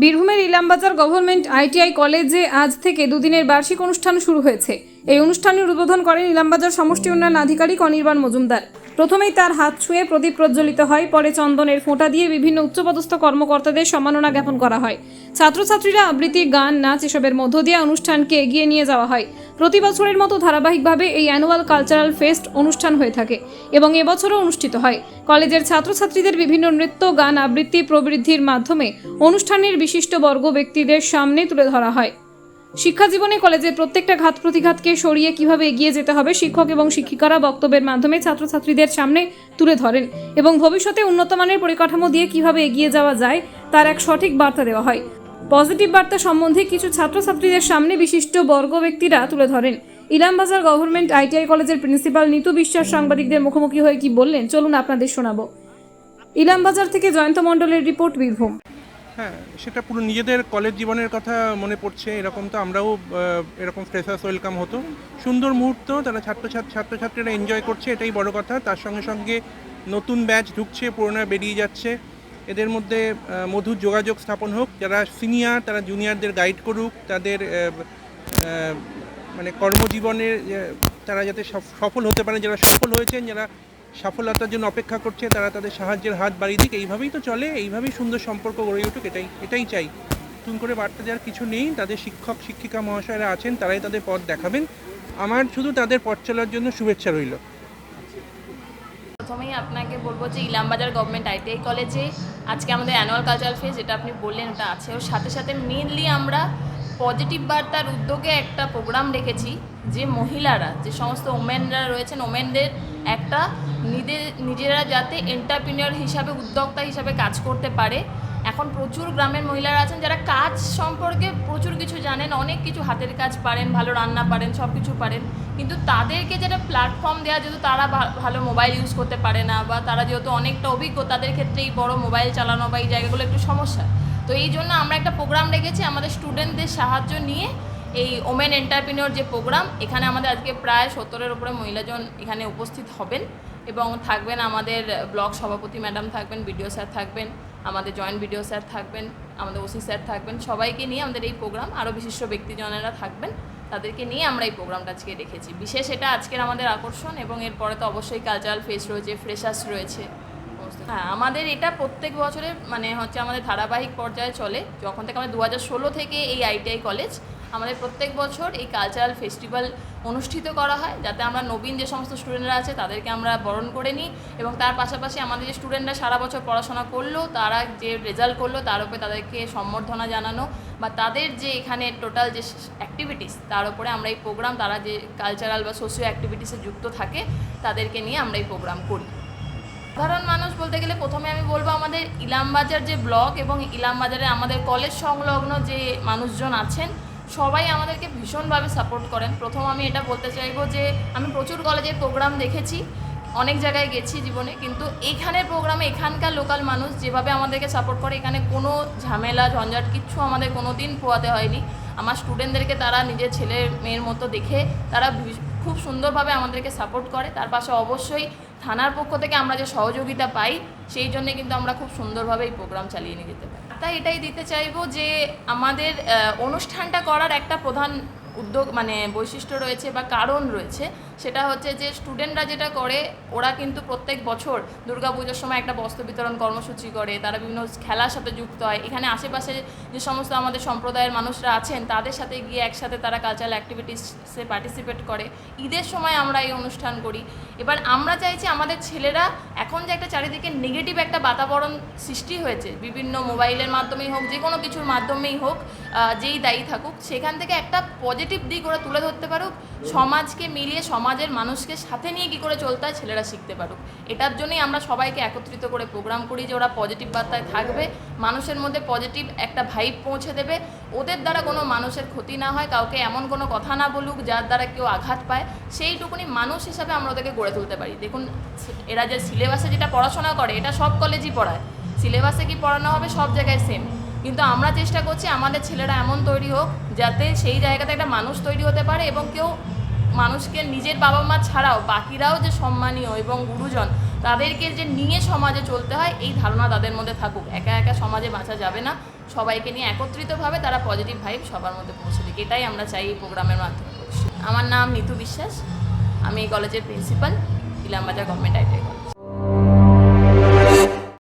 বীরভূমের Ilambazar government ITI কলেজে আজ থেকে দুদিনের বার্ষিক অনুষ্ঠান শুরু হয়েছে। এই অনুষ্ঠানের উদ্বোধন করেন ইলামবাজার সমষ্টি উন্নয়ন আধিকারিক অনির্বাণ মজুমদার। প্রথমেই তার হাত ছুঁয়ে প্রদীপ প্রজ্বলিত হয়, পরে চন্দনের ফোঁটা দিয়ে বিভিন্ন উচ্চপদস্থ কর্মকর্তাদের সম্মাননা জ্ঞাপন করা হয়। ছাত্রছাত্রীরা আবৃত্তি, গান, নাচ এসবের মধ্য দিয়ে অনুষ্ঠানকে এগিয়ে নিয়ে যাওয়া হয়। প্রতি বছরের মতো ধারাবাহিকভাবে এই অ্যানুয়াল কালচারাল ফেস্ট অনুষ্ঠান হয়ে থাকে এবং এবছরও অনুষ্ঠিত হয়। কলেজের ছাত্রছাত্রীদের বিভিন্ন নৃত্য, গান, আবৃত্তি প্রবৃদ্ধির মাধ্যমে অনুষ্ঠানের বিশিষ্ট বর্গ ব্যক্তিদের সামনে তুলে ধরা হয়। শিক্ষা জীবনে কলেজের প্রত্যেকটা ঘাত প্রতিঘাতকে সরিয়ে কীভাবে এগিয়ে যেতে হবে শিক্ষক এবং শিক্ষিকারা বক্তব্যের মাধ্যমে ছাত্রছাত্রীদের সামনে তুলে ধরেন এবং ভবিষ্যতে উন্নতমানের পরিকাঠামো দিয়ে কীভাবে এগিয়ে যাওয়া যায়, তার এক সঠিক বার্তা দেওয়া হয়। পজিটিভ বার্তা সম্বন্ধে কিছু ছাত্রছাত্রীদের সামনে বিশিষ্ট বর্গ ব্যক্তিরা তুলে ধরেন। ইলামবাজার গভর্নমেন্ট আইটিআই কলেজের প্রিন্সিপাল নিতু বিশ্বাস সাংবাদিকদের মুখোমুখি হয়ে কি বললেন? চলুন আপনাদের শোনাবো। ইলামবাজার থেকে জয়ন্ত মণ্ডলের রিপোর্ট, বীরভূম। হ্যাঁ সেটা পুরো নিজেদের কলেজ জীবনের কথা মনে পড়ছে। এরকম তো আমরাও এরকম ফ্রেশার্স ওয়েলকাম হতো। সুন্দর মুহূর্ত, তারা ছাত্রছাত্র, ছাত্রছাত্রীরা এনজয় করছে, এটাই বড় কথা। তার সঙ্গে সঙ্গে নতুন ব্যাচ ঢুকছে, পুরোনো বেরিয়ে যাচ্ছে। এদের মধ্যে মধুর যোগাযোগ স্থাপন হোক যারা সিনিয়র তারা জুনিয়রদের গাইড করুক তাদের মানে কর্মজীবনের আহ, তারা যাতে সফ- সফল হতে পারে যারা সফল হয়েছেন যারা সফলতার জন্য অপেক্ষা করছে তারা তাদের সাহায্যের হাত বাড়িয়ে দিক। এইভাবেই তো চলে এইভাবেই সুন্দর সম্পর্ক গড়ে উঠুক এটাই এটাই চাই। নতুন করে বার্তা দেওয়ার কিছু নেই তাদের শিক্ষক শিক্ষিকা মহাশয়রা আছেন তারাই তাদের পথ দেখাবেন। আমার শুধু তাদের পথ চলার জন্য শুভেচ্ছা রইল। প্রথমেই আপনাকে বলব যে ইলামবাজার গভর্নমেন্ট আইটিআই কলেজে আজকে আমাদের অ্যানুয়াল কালচারাল ফেস যেটা আপনি বললেন ওটা আছে। ওর সাথে সাথে মেনলি আমরা পজিটিভ বার্তার উদ্যোগে একটা প্রোগ্রাম রেখেছি, যে মহিলারা, যে সমস্ত ওমেনরা রয়েছেন ওমেনদের একটা নিজে, নিজেরা যাতে এন্টারপ্রিনিয়র হিসাবে, উদ্যোক্তা হিসাবে কাজ করতে পারে। এখন প্রচুর গ্রামের মহিলারা আছেন যারা কাজ সম্পর্কে প্রচুর কিছু জানেন, অনেক কিছু হাতের কাজ পারেন, ভালো রান্না পারেন সব কিছু পারেন। কিন্তু তাদেরকে যেটা প্ল্যাটফর্ম দেওয়া যেহেতু তারা ভালো মোবাইল ইউজ করতে পারে না বা তারা যেহেতু অনেকটা অভিজ্ঞ, তাদের ক্ষেত্রে এই বড় মোবাইল চালানো বা এই জায়গাগুলো একটু সমস্যা। তো এই জন্য আমরা একটা প্রোগ্রাম রেখেছি আমাদের স্টুডেন্টদের সাহায্য নিয়ে। এই ওমেন এন্টারপ্রিনিয়র যে প্রোগ্রাম এখানে আমাদের আজকে প্রায় সত্তরের উপরে মহিলাজন এখানে উপস্থিত হবেন। এবং থাকবেন আমাদের ব্লক সভাপতি ম্যাডাম থাকবেন বিডিও স্যার থাকবেন, আমাদের জয়েন্ট বিডিও স্যার থাকবেন, আমাদের ওসি স্যার থাকবেন, সবাইকে নিয়ে আমাদের এই প্রোগ্রাম, আরও বিশিষ্ট ব্যক্তিজনেরা থাকবেন, তাদেরকে নিয়ে আমরা এই প্রোগ্রামটা আজকে রেখেছি। বিশেষ এটা আজকের আমাদের আকর্ষণ এবং এরপরে তো অবশ্যই কালচারাল ফেস রয়েছে ফ্রেশার্স রয়েছে। হ্যাঁ আমাদের এটা প্রত্যেক বছরে মানে হচ্ছে আমাদের ধারাবাহিক পর্যায়ে চলে, যখন থেকে আমাদের দু ষোলো থেকে এই আইটিআই কলেজ আমাদের প্রত্যেক বছর এই কালচারাল ফেস্টিভ্যাল অনুষ্ঠিত করা হয়, যাতে আমরা নবীন যে সমস্ত স্টুডেন্টরা আছে, তাদেরকে আমরা বরণ করে নিই এবং তার পাশাপাশি আমাদের যে স্টুডেন্টরা সারা বছর পড়াশোনা করল, তারা যে রেজাল্ট করল, তার উপরে তাদেরকে সম্বর্ধনা জানানো বা তাদের যে এখানে টোটাল যে অ্যাক্টিভিটিস তার উপরে আমরা এই প্রোগ্রাম তারা যে কালচারাল বা সোশিও অ্যাক্টিভিটিসে যুক্ত থাকে, তাদেরকে নিয়ে আমরা এই প্রোগ্রাম করি। সাধারণ মানুষ বলতে গেলে প্রথমে আমি বলব আমাদের ইলামবাজার যে ব্লক এবং ইলামবাজারে আমাদের কলেজ সংলগ্ন যে মানুষজন আছেন সবাই আমাদেরকে ভীষণভাবে সাপোর্ট করেন। প্রথম আমি এটা বলতে চাইব যে, আমি প্রচুর কলেজের প্রোগ্রাম দেখেছি, অনেক জায়গায় গেছি জীবনে, কিন্তু এইখানের প্রোগ্রামে এখানকার লোকাল মানুষ যেভাবে আমাদেরকে সাপোর্ট করে, এখানে কোনো ঝামেলা, ঝঞ্ঝাট কিচ্ছু আমাদের কোনো দিন পোয়াতে হয়নি। আমার স্টুডেন্টদেরকে তারা নিজের ছেলে মেয়ের মতো দেখে, তারা খুব সুন্দরভাবে আমাদেরকে সাপোর্ট করে। তার পাশে অবশ্যই থানার পক্ষ থেকে আমরা যে সহযোগিতা পাই, সেই জন্য কিন্তু আমরা খুব সুন্দরভাবে এই প্রোগ্রাম চালিয়ে নিয়ে যেতে পারি। তাই এটাই দিতে চাইব যে আমাদের অনুষ্ঠানটা করার একটা প্রধান উদ্যোগ মানে বৈশিষ্ট্য রয়েছে বা কারণ রয়েছে সেটা হচ্ছে যে স্টুডেন্টরা যেটা করে, ওরা কিন্তু প্রত্যেক বছর দুর্গাপুজোর সময় একটা বস্ত্র বিতরণ কর্মসূচি করে, তারা বিভিন্ন খেলার সাথে যুক্ত হয়। এখানে আশেপাশে যে সমস্ত আমাদের সম্প্রদায়ের মানুষরা আছেন, তাদের সাথে গিয়ে একসাথে তারা কালচারাল অ্যাক্টিভিটিসে পার্টিসিপেট করে। ঈদের সময় আমরা এই অনুষ্ঠান করি। এবার আমরা চাইছি আমাদের ছেলেরা এখন যে একটা চারিদিকে নেগেটিভ একটা বাতাবরণ সৃষ্টি হয়েছে, বিভিন্ন মোবাইলের মাধ্যমেই হোক, যে কোনো কিছুর মাধ্যমেই হোক যেই দায়ী থাকুক, সেখান থেকে একটা পজিটিভ দিক ওরা তুলে ধরতে পারুক। সমাজকে মিলিয়ে সমাজের মানুষকে সাথে নিয়ে কী করে চলতে হয় ছেলেরা শিখতে পারুক। এটার জন্যই আমরা সবাইকে একত্রিত করে প্রোগ্রাম করি যে ওরা পজিটিভ বার্তায় থাকবে, মানুষের মধ্যে পজিটিভ একটা ভাইব পৌঁছে দেবে। ওদের দ্বারা কোনো মানুষের ক্ষতি না হয়, কাউকে এমন কোনো কথা না বলুক যার দ্বারা কেউ আঘাত পায়। সেইটুকুনি মানুষ হিসাবে আমরা ওদেরকে গড়ে তুলতে পারি। দেখুন, এরা যে সিলেবাসে যেটা পড়াশোনা করে, এটা সব কলেজই পড়ায়। সিলেবাসে কি পড়ানো হবে? সব জায়গায় সেম কিন্তু আমরা চেষ্টা করছি আমাদের ছেলেরা এমন তৈরি হোক, যাতে সেই জায়গাতে একটা মানুষ তৈরি হতে পারে এবং কেউ মানুষকে নিজের বাবা মা ছাড়াও বাকিরাও যে সম্মানীয় এবং গুরুজন, তাদেরকে যে নিয়ে সমাজে চলতে হয়, এই ধারণা তাদের মধ্যে থাকুক। একা একা সমাজে বাঁচা যাবে না। সবাইকে নিয়ে একত্রিতভাবে তারা পজিটিভ ভাইব সবার মধ্যে পৌঁছে দিক। এটাই আমরা চাই এই প্রোগ্রামের মাধ্যমে। আমার নাম নিতু বিশ্বাস। আমি এই কলেজের প্রিন্সিপাল ইলামবাজার গভর্নমেন্ট আইটিআই